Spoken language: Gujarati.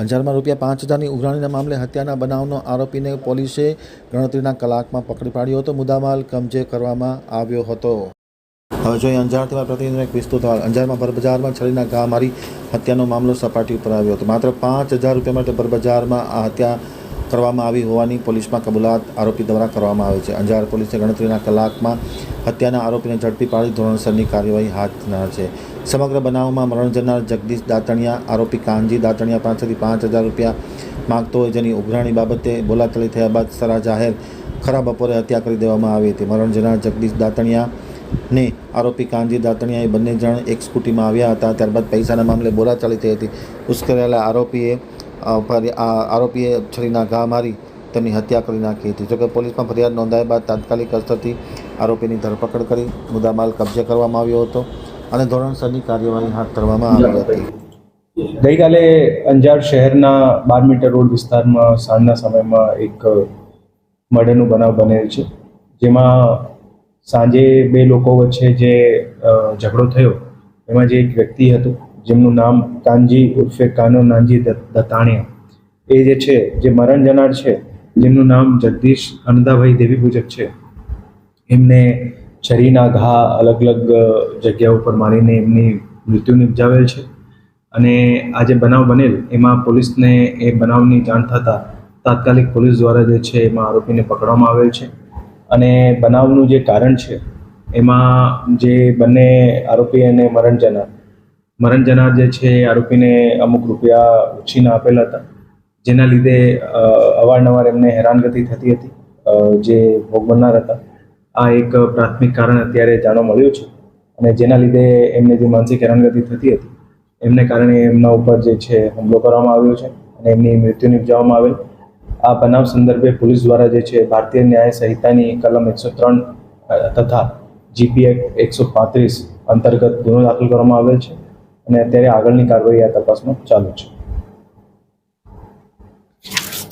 અંજારમાં રૂપિયા પાંચ હજારની ઉઘરાણીના મામલે હત્યાના બનાવનો આરોપીને પોલીસે ગણતરીના કલાકમાં પકડી પાડ્યો હતો. મુદ્દામાલ કબજે કરવામાં આવ્યો હતો. હવે જોઈએ અંજારથી મારા પ્રતિનિધિનો એક વિસ્તૃત અહેવાલ અંજારમાં ભરબજારમાં છરીના ઘા મારી હત્યાનો મામલો સપાટી ઉપર આવ્યો હતો. માત્ર પાંચ હજાર રૂપિયા માટે ભરબજારમાં આ હત્યા કરવામાં આવી હોવાની પોલીસમાં કબૂલાત આરોપી દ્વારા કરવામાં આવે છે. અંજાર પોલીસે ગણતરીના કલાકમાં હત્યાના આરોપીને ઝડપી પાડી ધોરણસરની કાર્યવાહી હાથ ધરનાર છે. સમગ્ર બનાવમાં મરણ જનાર જગદીશ દાતણિયા, આરોપી કાનજી દાતણિયા પાસેથી પાંચ હજાર રૂપિયા માગતો હોય જેની ઉઘરાણી બાબતે બોલાચાલી થયા બાદ સરા જાહેર ખરા બપોરે હત્યા કરી દેવામાં આવી હતી. મરણ જનાર જગદીશ દાતણિયા ને આરોપી કાનજી દાતણિયાએ બંને જણ એક સ્કૂટીમાં આવ્યા હતા. ત્યારબાદ પૈસાના મામલે બોલાચાલી થઈ હતી. ઉશ્કેરાયેલા આરોપીએ આરોપીએ છરીના ઘા મારી તેમની હત્યા કરી નાખી હતી. જોકે પોલીસમાં ફરિયાદ નોંધાયા બાદ તાત્કાલિક અસરથી આરોપીની ધરપકડ કરી મુદ્દામાલ કબજે કરવામાં આવ્યો હતો અને ધોરણસરની કાર્યવાહી હાથ ધરવામાં આવી હતી. ગઈકાલે અંજાર શહેરના બાર મીટર રોડ વિસ્તારમાં સાંજના સમયમાં એક મર્ડરનો બનાવ બનેલ છે. જેમાં સાંજે બે લોકો વચ્ચે જે ઝઘડો થયો, એમાં જે એક વ્યક્તિ હતું જેમનું નામ કાનજી ઉર્ફે કાનો નાનજી દતાણિયા. એ જે છે, જે મરણ જનાર છે, જેમનું નામ જગદીશ અનદાભાઈ દેવી પૂજક છે. એમને છરીના ઘા અલગ અલગ જગ્યા ઉપર મારીને એમની મૃત્યુ નિપજાવેલ છે. અને આ જે બનાવ બનેલ, એમાં પોલીસને એ બનાવની જાણ થતાં તાત્કાલિક પોલીસ દ્વારા જે છે, એમાં આરોપીને પકડવામાં આવેલ છે. અને બનાવનું જે કારણ છે, એમાં જે બંને આરોપી અને મરણ જનાર મરણ જનાર જે છે એ આરોપીને અમુક રૂપિયા ઉછીના આપેલા હતા, જેના લીધે અવારનવાર એમને હેરાનગતિ થતી હતી જે ભોગ બનનાર હતા. આ એક પ્રાથમિક કારણ અત્યારે જાણવા મળ્યું છે અને જેના લીધે એમને જે માનસિક હેરાનગતિ થતી હતી, એમને કારણે એમના ઉપર જે છે હુમલો કરવામાં આવ્યો છે અને એમની મૃત્યુ નિપજાવવામાં આવેલ. આ બનાવ સંદર્ભે પોલીસ દ્વારા જે છે ભારતીય ન્યાય સંહિતાની કલમ એકસો ત્રણ તથા જીપી એક્ટ એકસો પાંત્રીસ અંતર્ગત ગુનો દાખલ કરવામાં આવેલ છે. અને અત્યારે આગળની કાર્યવાહી આ તપાસમાં ચાલુ છે.